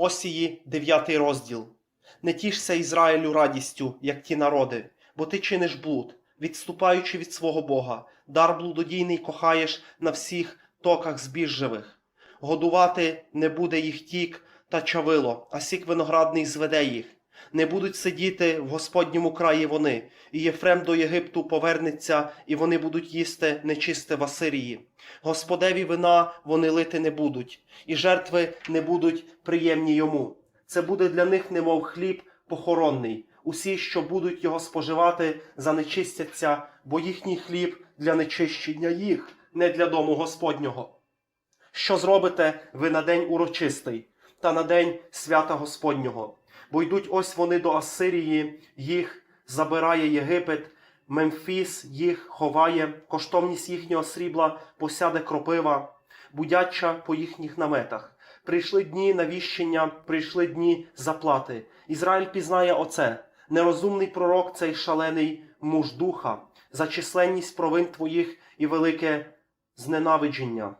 Осії, 9 розділ. Не тішся Ізраїлю радістю, як ті народи, бо ти чиниш блуд, відступаючи від свого Бога, дар блудодійний кохаєш на всіх токах збіжжевих. Годувати не буде їх тік та чавило, а сік виноградний зведе їх. Не будуть сидіти в Господньому краї вони, і Єфрем до Єгипту повернеться, і вони будуть їсти нечисте в Асирії. Господеві вина вони лити не будуть, і жертви не будуть приємні йому. Це буде для них немов хліб похоронний. Усі, що будуть його споживати, занечистяться, бо їхній хліб для нечищення їх, не для дому Господнього. Що зробите ви на день урочистий та на день свята Господнього? Бо йдуть ось вони до Асирії, їх забирає Єгипет, Мемфіс їх ховає, коштовність їхнього срібла посяде кропива, будяча по їхніх наметах. Прийшли дні навіщення, прийшли дні заплати. Ізраїль пізнає оце. Нерозумний пророк цей шалений муж духа, за численність провин твоїх і велике зненавидження.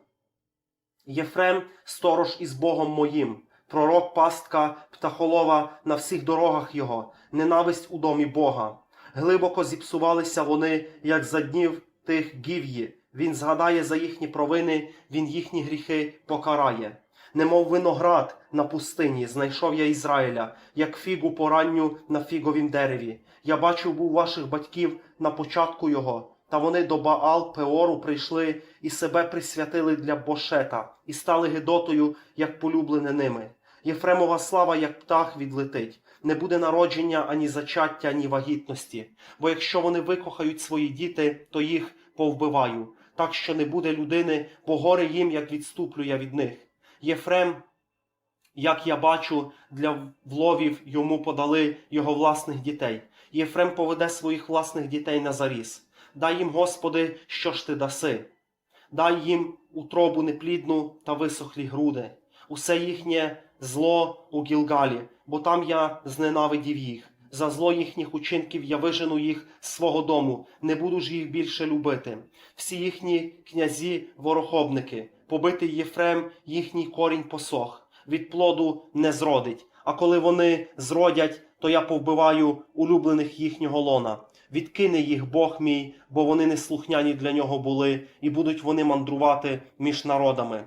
Єфрем сторож із Богом моїм, пророк пастка птахолова на всіх дорогах його, ненависть у домі Бога. Глибоко зіпсувалися вони, як за днів тих гів'ї. Він згадає за їхні провини, він їхні гріхи покарає. Немов виноград на пустині, знайшов я Ізраїля, як фігу поранню на фіговім дереві. Я бачив був ваших батьків на початку його, та вони до Баал Пеору прийшли і себе присвятили для Бошета, і стали гидотою, як полюблене ними. Єфремова слава, як птах, відлетить. Не буде народження ані зачаття, ані вагітності. Бо якщо вони викохають свої діти, то їх повбиваю. Так що не буде людини, бо горе їм, як відступлю я від них. Єфрем, як я бачу, для вловів йому подали його власних дітей. Єфрем поведе своїх власних дітей на заріз. Дай їм, Господи, що ж ти даси. Дай їм утробу неплідну та висохлі груди. Усе їхнє зло у Гілгалі, бо там я зненавидів їх. За зло їхніх учинків я вижену їх з свого дому, не буду ж їх більше любити. Всі їхні князі ворохобники, побитий Єфрем, їхній корінь посох, від плоду не зродить. А коли вони зродять, то я повбиваю улюблених їхнього лона. Відкине їх Бог мій, бо вони неслухняні для нього були, і будуть вони мандрувати між народами.